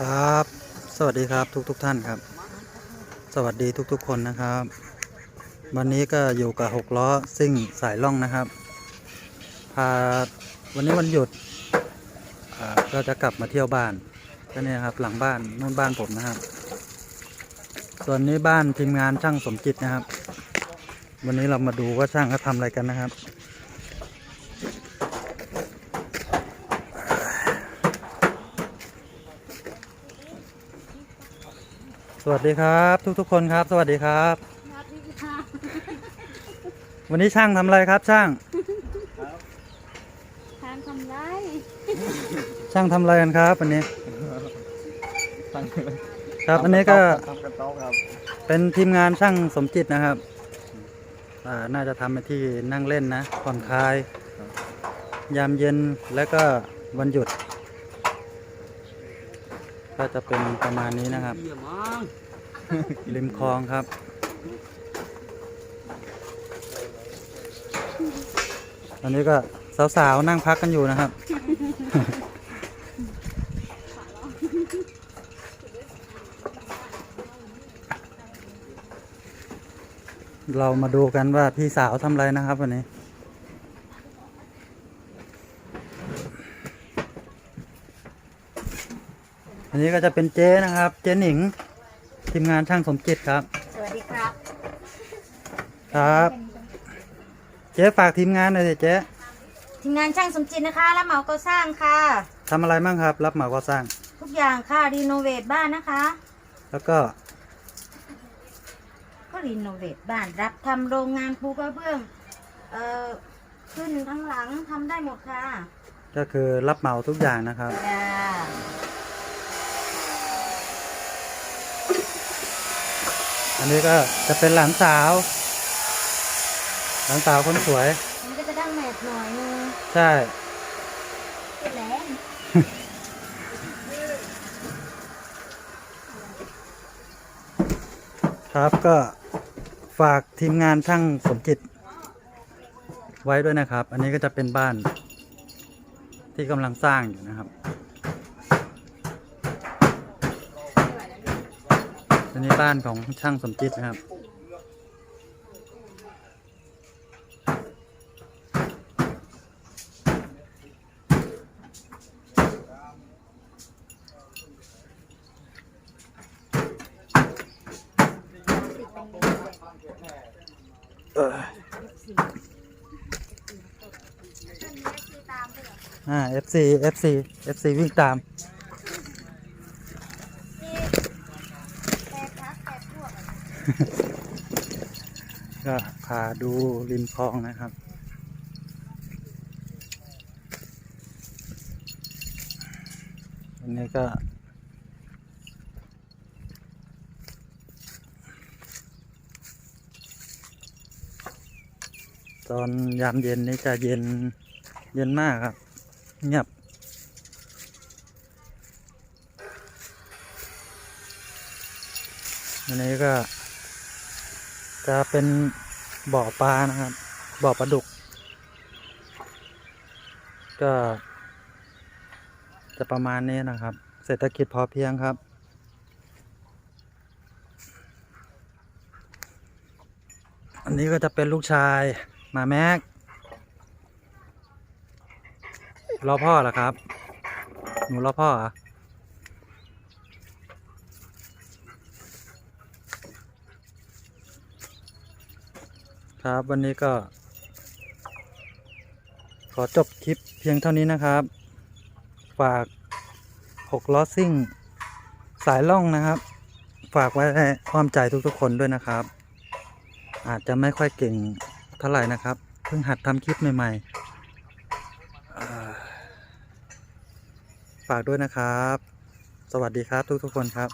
ครับ สวัสดีครับทุกทุกๆท่านครับ สวัสดีทุกๆคนนะครับ วันนี้ก็อยู่กับหกล้อซิ่งสายล่องนะครับพาวันนี้วันหยุดก็จะกลับมาเที่ยวบ้านก็เนี่ยครับหลังบ้านนู่นบ้านผมนะครับ ส่วนนี้บ้านทีมงานช่างสมจิตนะครับ วันนี้เรามาดูว่าช่างเขาทำอะไรกันนะครับ สวัสดีครับ ทุกๆคนครับ สวัสดีครับสวัสดีค่ะวันนี้ช่างทำอะไรครับช่าง ทานทำไรช่างทำอะไรกันครับวันนี้ตั้งครับอันนี้ก็ทำกระต๊อบครับเป็นทีมงานช่างสมจิตนะครับอ่าน่าจะทำเป็นที่นั่งเล่นนะผ่อนคลาย ยามเย็นและก็วันหยุด ก็จะเป็นประมาณนี้นะครับ ริมคลองครับ ตอนนี้ก็สาวๆนั่งพักกันอยู่นะครับ เรามาดูกันว่าพี่สาวทำอะไรนะครับวันนี้ อันนี้ก็จะเป็นเจ๊นะครับ เจ๊หนิงทีมงานช่างสมจิตครับ สวัสดีครับ ครับ เจ๊ฝากทีมงานหน่อยสิเจ๊ทีมงานช่างสมจิตนะคะรับเหมาก่อสร้างค่ะ ทำอะไรบ้างครับ รับเหมาก่อสร้าง ทุกอย่างค่ะรีโนเวทบ้านนะคะ แล้วก็ก็รีโนเวทบ้านรับทำโรงงานปูกระเบื้องเอ่อขึ้นทั้งหลังทำได้หมดค่ะก็คือรับเหมาทุกอย่างนะครับ จ้า อันนี้ก็จะเป็นหลานสาว หลานสาวคนสวย มันก็จะดั้งแมทหน่อยนึงใช่เป็นแหลมครับก็ฝากทีมงานช่างสมจิต ไว้ด้วยนะครับ อันนี้ก็จะเป็นบ้านที่กำลังสร้างอยู่นะครับ อันนี้บ้านของช่างสมจิตนะครับ เอออ่า FC FC FC วิ่งตาม แปดพักแปดพวก ก็พาดูริมคลองนะครับอันนี้ก็ ตอนยามเย็นนี่จะเย็นเย็นมากครับ เงียบอันนี้ก็ จะเป็นบ่อปลานะครับ บ่อปลาดุก ก็ จะประมาณนี้นะครับ เศรษฐกิจพอเพียงครับ อันนี้ก็จะเป็นลูกชายมาแม็กรอพ่อเหรอครับ หนูรอพ่อเห ครับ วันนี้ก็ ขอจบคลิปเพียงเท่านี้นะครับ ฝากหกล้อซิ่ง สายล่องนะครับ ฝากไว้ให้ความใจทุกๆคนด้วยนะครับ อาจจะไม่ค่อยเก่งเท่าไหร่นะครับ เพิ่งหัดทำคลิปใหม่ๆฝากด้วยนะครับ สวัสดีครับทุกๆคนครับ